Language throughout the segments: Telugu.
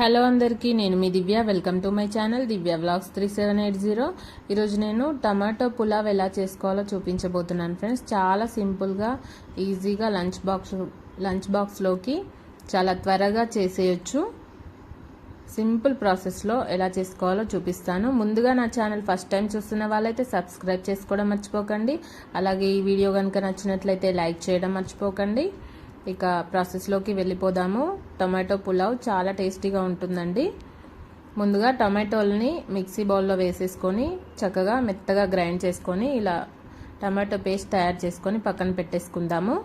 హలో అందరికీ నేను మీ Divya. Welcome to my channel Divya vlogs three seven eight zero. ఈరోజు నేను టమాటో పులావ్ ఎలా చేసుకోవాలో చూపించబోతున్నాను ఫ్రెండ్స్. చాలా సింపుల్గా ఈజీగా లంచ్ బాక్స్ లంచ్ బాక్స్లోకి చాలా త్వరగా చేసేయచ్చు. సింపుల్ ప్రాసెస్లో ఎలా చేసుకోవాలో చూపిస్తాను. ముందుగా నా ఛానల్ ఫస్ట్ టైం చూస్తున్న వాళ్ళైతే సబ్స్క్రైబ్ చేసుకోవడం మర్చిపోకండి. అలాగే ఈ వీడియో కనుక నచ్చినట్లయితే లైక్ చేయడం మర్చిపోకండి. ఇక ప్రాసెస్లోకి వెళ్ళిపోదాము. టొమాటో పులావ్ చాలా టేస్టీగా ఉంటుందండి. ముందుగా టమాటోల్ని మిక్సీ బౌల్లో వేసేసుకొని చక్కగా మెత్తగా గ్రైండ్ చేసుకొని ఇలా టమాటో పేస్ట్ తయారు చేసుకొని పక్కన పెట్టేసుకుందాము.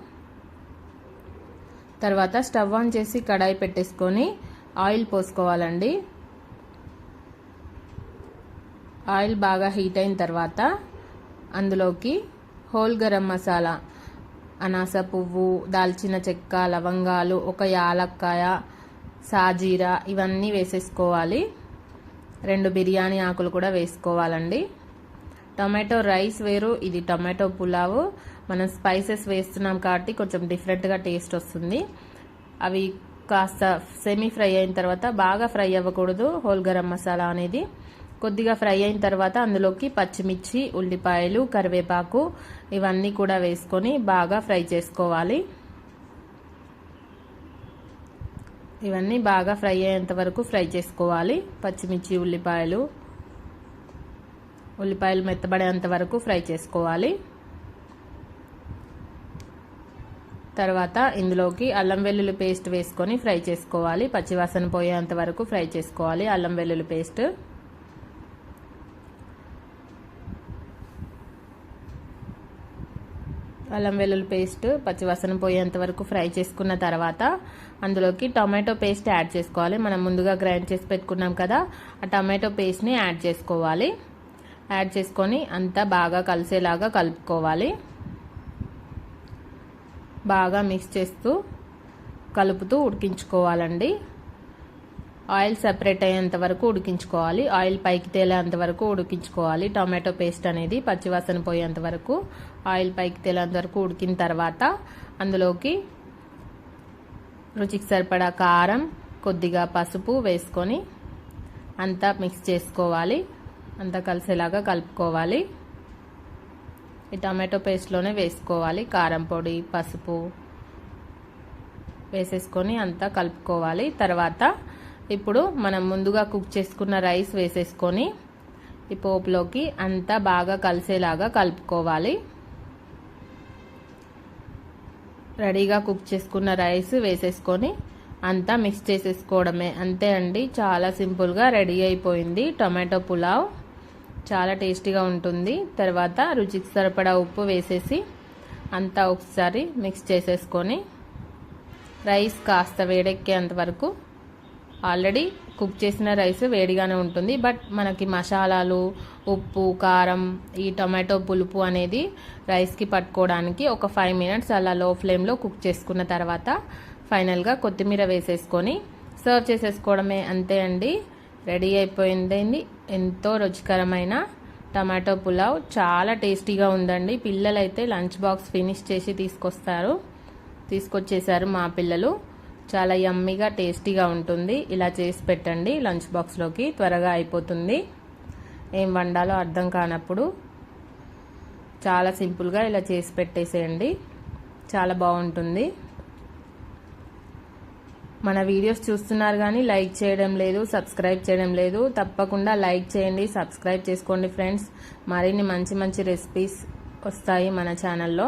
తర్వాత స్టవ్ ఆన్ చేసి కడాయి పెట్టేసుకొని ఆయిల్ పోసుకోవాలండి. ఆయిల్ బాగా హీట్ అయిన తర్వాత అందులోకి హోల్ గరం మసాలా అనాస పువ్వు దాల్చిన చెక్క లవంగాలు ఒక యాలక్కాయ సాజీరా ఇవన్నీ వేసేసుకోవాలి. రెండు బిర్యానీ ఆకులు కూడా వేసుకోవాలండి. టొమాటో రైస్ వేరు ఇది టొమాటో పులావు. మనం స్పైసెస్ వేస్తున్నాం కాబట్టి కొంచెం డిఫరెంట్గా టేస్ట్ వస్తుంది. అవి కాస్త సెమీ ఫ్రై అయిన తర్వాత బాగా ఫ్రై అవ్వకూడదు హోల్ గరం మసాలా అనేది. కొద్దిగా ఫ్రై అయిన తర్వాత అందులోకి పచ్చిమిర్చి ఉల్లిపాయలు కరివేపాకు ఇవన్నీ కూడా వేసుకొని బాగా ఫ్రై చేసుకోవాలి. ఇవన్నీ బాగా ఫ్రై అయ్యేంత వరకు ఫ్రై చేసుకోవాలి. పచ్చిమిర్చి ఉల్లిపాయలు ఉల్లిపాయలు మెత్తబడేంత వరకు ఫ్రై చేసుకోవాలి. తర్వాత ఇందులోకి అల్లం వెల్లుల్లి పేస్ట్ వేసుకొని ఫ్రై చేసుకోవాలి. పచ్చివాసన పోయేంత వరకు ఫ్రై చేసుకోవాలి అల్లం వెల్లుల్లి పేస్ట్. అల్లం వెల్లుల్లి పేస్ట్ పచ్చివాసన పోయేంత వరకు ఫ్రై చేసుకున్న తర్వాత అందులోకి టొమాటో పేస్ట్ యాడ్ చేసుకోవాలి. మనం ముందుగా గ్రైండ్ చేసి పెట్టుకున్నాం కదా ఆ టమాటో పేస్ట్ని యాడ్ చేసుకోవాలి. యాడ్ చేసుకొని అంతా బాగా కలిసేలాగా కలుపుకోవాలి. బాగా మిక్స్ చేస్తూ కలుపుతూ ఉడికించుకోవాలండి. ఆయిల్ సెపరేట్ అయ్యేంత వరకు ఉడికించుకోవాలి. ఆయిల్ పైకి తేలేంత వరకు ఉడికించుకోవాలి. టొమాటో పేస్ట్ అనేది పచ్చివాసన పోయేంత వరకు ఆయిల్ పైకి తేలేంత వరకు ఉడికిన తర్వాత అందులోకి రుచికి సరిపడా కారం కొద్దిగా పసుపు వేసుకొని అంతా మిక్స్ చేసుకోవాలి. అంతా కలిసేలాగా కలుపుకోవాలి. ఈ టమాటో పేస్ట్లోనే వేసుకోవాలి. కారం పొడి పసుపు వేసేసుకొని అంతా కలుపుకోవాలి. తర్వాత ఇప్పుడు మనం ముందుగా కుక్ చేసుకున్న రైస్ వేసేసుకొని ఈ పోపులోకి అంతా బాగా కలిసేలాగా కలుపుకోవాలి. రెడీగా కుక్ చేసుకున్న రైస్ వేసేసుకొని అంతా మిక్స్ చేసేసుకోవడమే. అంతే అండి చాలా సింపుల్గా రెడీ అయిపోయింది టొమాటో పులావ్. చాలా టేస్టీగా ఉంటుంది. తర్వాత రుచికి సరిపడా ఉప్పు వేసేసి అంతా ఒకసారి మిక్స్ చేసేసుకొని రైస్ కాస్త వేడెక్కేంత వరకు ఆల్రెడీ కుక్ చేసిన రైస్ వేడిగానే ఉంటుంది. బట్ మనకి మసాలాలు ఉప్పు కారం ఈ టొమాటో పులుపు అనేది రైస్కి పట్టుకోవడానికి ఒక ఫైవ్ మినిట్స్ అలా లో ఫ్లేమ్లో కుక్ చేసుకున్న తర్వాత ఫైనల్గా కొత్తిమీర వేసేసుకొని సర్వ్ చేసేసుకోవడమే అంతే అండి. రెడీ అయిపోయిందండి. ఎంతో రుచికరమైన టమాటో పులావ్. చాలా టేస్టీగా ఉందండి. పిల్లలైతే లంచ్ బాక్స్ ఫినిష్ చేసి తీసుకొస్తారు. తీసుకొచ్చేసారు మా పిల్లలు. చాలా యమ్మీగా టేస్టీగా ఉంటుంది. ఇలా చేసి పెట్టండి. లంచ్ బాక్స్లోకి త్వరగా అయిపోతుంది. ఏం వండాలో అర్థం కానప్పుడు చాలా సింపుల్గా ఇలా చేసి పెట్టేసేయండి. చాలా బాగుంటుంది. మన వీడియోస్ చూస్తున్నారు కానీ లైక్ చేయడం లేదు సబ్స్క్రైబ్ చేయడం లేదు. తప్పకుండా లైక్ చేయండి సబ్స్క్రైబ్ చేసుకోండి ఫ్రెండ్స్. మరిన్ని మంచి మంచి రెసిపీస్ వస్తాయి మన ఛానల్లో.